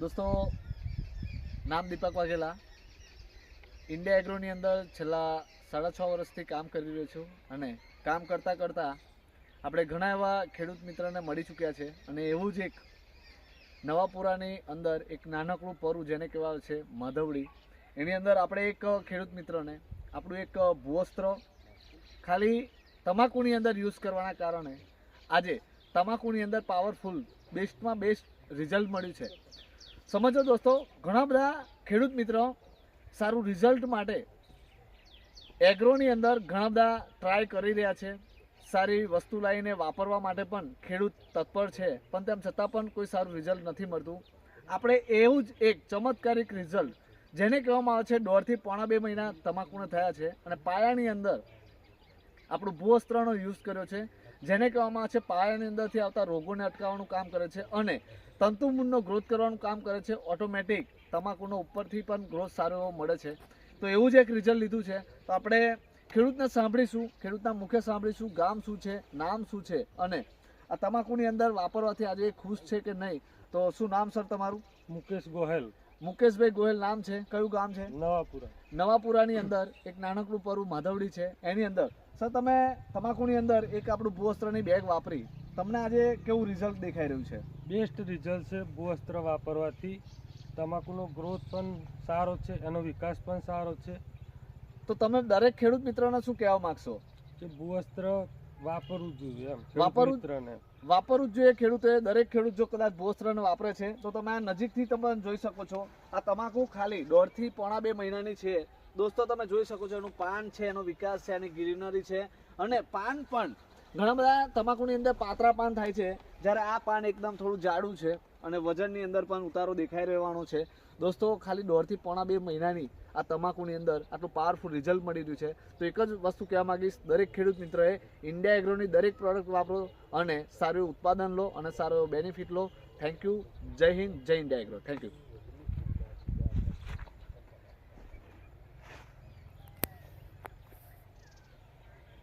દોસ્તો, નામ દીપક વાઘેલા. ઇન્ડિયા એગ્રોની અંદર છેલ્લા સાડા છ વર્ષથી કામ કરી રહ્યો છું અને કામ કરતાં કરતાં આપણે ઘણા એવા ખેડૂત મિત્રને મળી ચૂક્યા છે અને એવું જ એક નવાપુરાની અંદર એક નાનકડું પરું જેને કહેવાય છે માધવડી. એની અંદર આપણે એક ખેડૂત મિત્રને, આપણું એક ભૂવસ્ત્ર ખાલી તમાકુની અંદર યુઝ કરવાના કારણે આજે તમાકુની અંદર પાવરફુલ બેસ્ટમાં બેસ્ટ રિઝલ્ટ મળ્યું છે. સમજો દોસ્તો, ઘણા બધા ખેડૂત મિત્રો સારું રિઝલ્ટ માટે એગ્રોની અંદર ઘણા બધા ટ્રાય કરી રહ્યા છે. સારી વસ્તુ લાવીને વાપરવા માટે પણ ખેડૂત તત્પર છે. પણ તેમ છતાં પણ કોઈ સારું રિઝલ્ટ નથી મળતું. આપણે એવું જ એક ચમત્કારિક રિઝલ્ટ જેને કહેવામાં આવે છે, દોઢથી પોણા બે મહિના તમાકુને થયા છે. અને પાયાની અંદર આપણું ભૂવસ્ત્રનો યુઝ કર્યો છે. જેને કહેવામાં આવે છે પાયાની અંદરથી આવતા રોગોને અટકાવવાનું કામ કરે છે અને તંતુમૂળનો ગ્રોથ કરવાનું કામ કરે છે. ઓટોમેટિક તમાકુનો ઉપરથી પણ ગ્રોથ સારો એવો મળે છે. તો એવું જ એક રિઝલ્ટ લીધું છે. તો આપણે ખેડૂતને સાંભળીશું. ખેડૂતના મુખે સાંભળીશું ગામ શું છે નામ શું છે અને આ તમાકુની અંદર વાપરવાથી આજે ખુશ છે કે નહીં? તો શું નામ સર તમારું? મુકેશ ગોહેલ. મુકેશભાઈ ગોહેલ નામ છે. કયું ગામ છે? નવાપુરા. નવાપુરાની અંદર એક નાનકડું પરું માધવડી છે. એની અંદર સર તમે તમાકુની અંદર એક આપણું ભૂવસ્ત્રની બેગ વાપરી. તમને આજે કેવું રિઝલ્ટ દેખાઈ રહ્યું છે? બેસ્ટ રિઝલ્ટ છે ભૂવસ્ત્ર વાપરવાથી. તમાકુનો ગ્રોથ પણ સારો છે એનો વિકાસ પણ સારો છે. તો તમે દરેક ખેડૂત મિત્રોને શું કહેવા માગશો? કે ભૂવસ્ત્ર વાપરવું જોઈએ એમ વાપરવું- વાપરવું જ જોઈએ ખેડૂતોએ. દરેક ખેડૂત જો કદાચ ભૂવસ્ત્રને વાપરે છે તો તમે આ નજીકથી તમે જોઈ શકો છો. આ તમાકુ ખાલી દોઢથી પોણા બે મહિનાની છે. દોસ્તો, તમે જોઈ શકો છો એનું પાન છે, એનો વિકાસ છે, એની ગ્રીનરી છે. અને પાન પણ ઘણા બધા તમાકુની અંદર પાતળા પાન થાય છે. જ્યારે આ પાન એકદમ થોડું જાડું છે અને વજનની અંદર પણ ઉતારો દેખાઈ રહેવાનો છે. દોસ્તો, ખાલી દોઢથી પોણા બે મહિનાની આ તમાકુની અંદર આટલું પાવરફુલ રિઝલ્ટ મળી રહ્યું છે. તો એક જ વસ્તુ કહેવા માંગીશ, દરેક ખેડૂત મિત્રએ ઇન્ડિયા એગ્રોની દરેક પ્રોડક્ટ વાપરો અને સારું ઉત્પાદન લો અને સારો બેનિફિટ લો. થેન્ક યુ જય હિન્દ, જય ઇન્ડિયા એગ્રો થેન્ક યુ